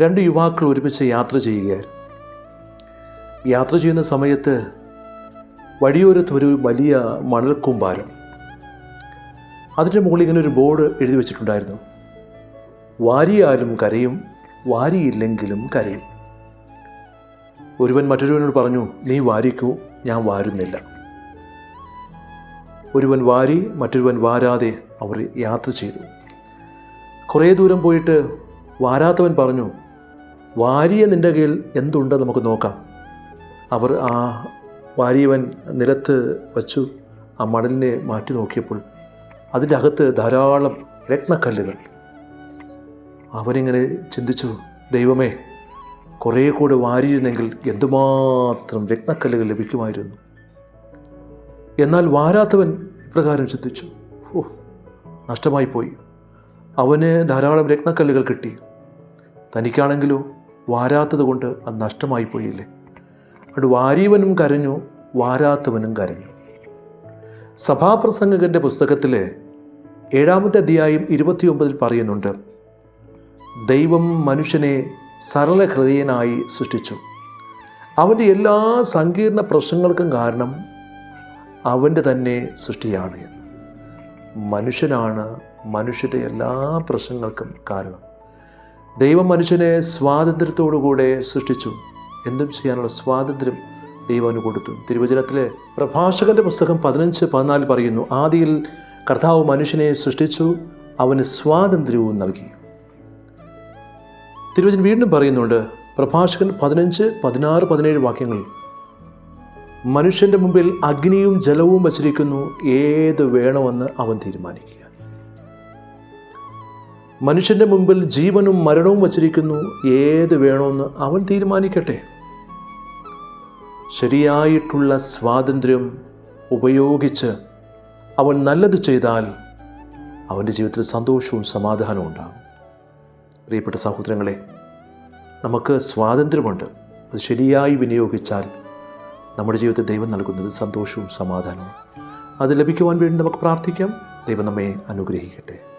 രണ്ട് യുവാക്കൾ ഒരുമിച്ച് യാത്ര ചെയ്യുകയായിരുന്നു. യാത്ര ചെയ്യുന്ന സമയത്ത് വഴിയോരത്ത് ഒരു വലിയ മണൽക്കൂമ്പാരം. അതിന്റെ മുകളിൽ ഇങ്ങനെ ഒരു ബോർഡ് എഴുതി വെച്ചിട്ടുണ്ടായിരുന്നു. വാരിയാലും കരയും വാരിയില്ലെങ്കിലും കരയും. ഒരുവൻ മറ്റൊരുവനോട് പറഞ്ഞു നീ വാരിക്കൂ ഞാൻ വാരുന്നില്ല. ഒരുവൻ വാരി മറ്റൊരുവൻ വാരാതെ അവർ യാത്ര ചെയ്തു. കുറേ ദൂരം പോയിട്ട് വാരാത്തവൻ പറഞ്ഞു വാരിയ നിന്റെ കയ്യിൽ എന്തുണ്ട് നമുക്ക് നോക്കാം. അവർ ആ വാരിയവൻ നിലത്ത് വച്ചു ആ മണലിനെ മാറ്റി നോക്കിയപ്പോൾ അതിന്റെ അകത്ത് ധാരാളം രത്നക്കല്ലുകൾ. അവനിങ്ങനെ ചിന്തിച്ചു ദൈവമേ കുറേ കൂടെ വാരിയിരുന്നെങ്കിൽ എന്തുമാത്രം രത്നക്കല്ലുകൾ ലഭിക്കുമായിരുന്നു? എന്നാൽ വാരാത്തവൻ ഇപ്രകാരം ചിന്തിച്ചു ഓ നഷ്ടമായിപ്പോയി. അവന് ധാരാളം രത്നക്കല്ലുകൾ കിട്ടി. തനിക്കാണെങ്കിലോ വാരാത്തത് കൊണ്ട് അത് നഷ്ടമായി പോയില്ലേ? അവിടെ വാരിയവനും കരഞ്ഞു വാരാത്തവനും കരഞ്ഞു. സഭാപ്രസംഗകന്റെ പുസ്തകത്തിലെ ഏഴാമത്തെ അധ്യായം ഇരുപത്തിയൊമ്പതിൽ പറയുന്നുണ്ട് ദൈവം മനുഷ്യനെ സരളഹൃദയനായി സൃഷ്ടിച്ചു. അവന്റെ എല്ലാ സങ്കീർണ പ്രശ്നങ്ങൾക്കും കാരണം അവന്റെ തന്നെ സൃഷ്ടിയാണ് എന്ന്. മനുഷ്യനാണ് മനുഷ്യന്റെ എല്ലാ പ്രശ്നങ്ങൾക്കും കാരണം. ദൈവം മനുഷ്യനെ സ്വാതന്ത്ര്യത്തോടുകൂടെ സൃഷ്ടിച്ചു. എന്തും ചെയ്യാനുള്ള സ്വാതന്ത്ര്യം ദൈവം കൊടുത്തു. തിരുവചനത്തിലെ പ്രഭാഷകന്റെ പുസ്തകം പതിനഞ്ച് പതിനാല് പറയുന്നു ആദിയിൽ കർത്താവ് മനുഷ്യനെ സൃഷ്ടിച്ചു അവന് സ്വാതന്ത്ര്യവും നൽകി. തിരുവചനം വീണ്ടും പറയുന്നുണ്ട് പ്രഭാഷകൻ പതിനഞ്ച് പതിനാറ് പതിനേഴ് വാക്യങ്ങൾ മനുഷ്യന്റെ മുമ്പിൽ അഗ്നിയും ജലവും വച്ചിരിക്കുന്നു ഏത് വേണമെന്ന് അവൻ തീരുമാനിക്കുക. മനുഷ്യന്റെ മുമ്പിൽ ജീവനും മരണവും വച്ചിരിക്കുന്നു. ഏത് വേണമെന്ന് അവൻ തീരുമാനിക്കട്ടെ. ശരിയായിട്ടുള്ള സ്വാതന്ത്ര്യം ഉപയോഗിച്ച് അവൻ നല്ലത് ചെയ്താൽ അവന്റെ ജീവിതത്തിൽ സന്തോഷവും സമാധാനവും ഉണ്ടാകും. പ്രിയപ്പെട്ട സഹോദരങ്ങളെ നമുക്ക് സ്വാതന്ത്ര്യമുണ്ട്. അത് ശരിയായി വിനിയോഗിച്ചാൽ നമ്മുടെ ജീവിതത്തിൽ ദൈവം നൽകുന്നത് സന്തോഷവും സമാധാനവും. അത് ലഭിക്കുവാൻ വേണ്ടി നമുക്ക് പ്രാർത്ഥിക്കാം. ദൈവം നമ്മെ അനുഗ്രഹിക്കട്ടെ.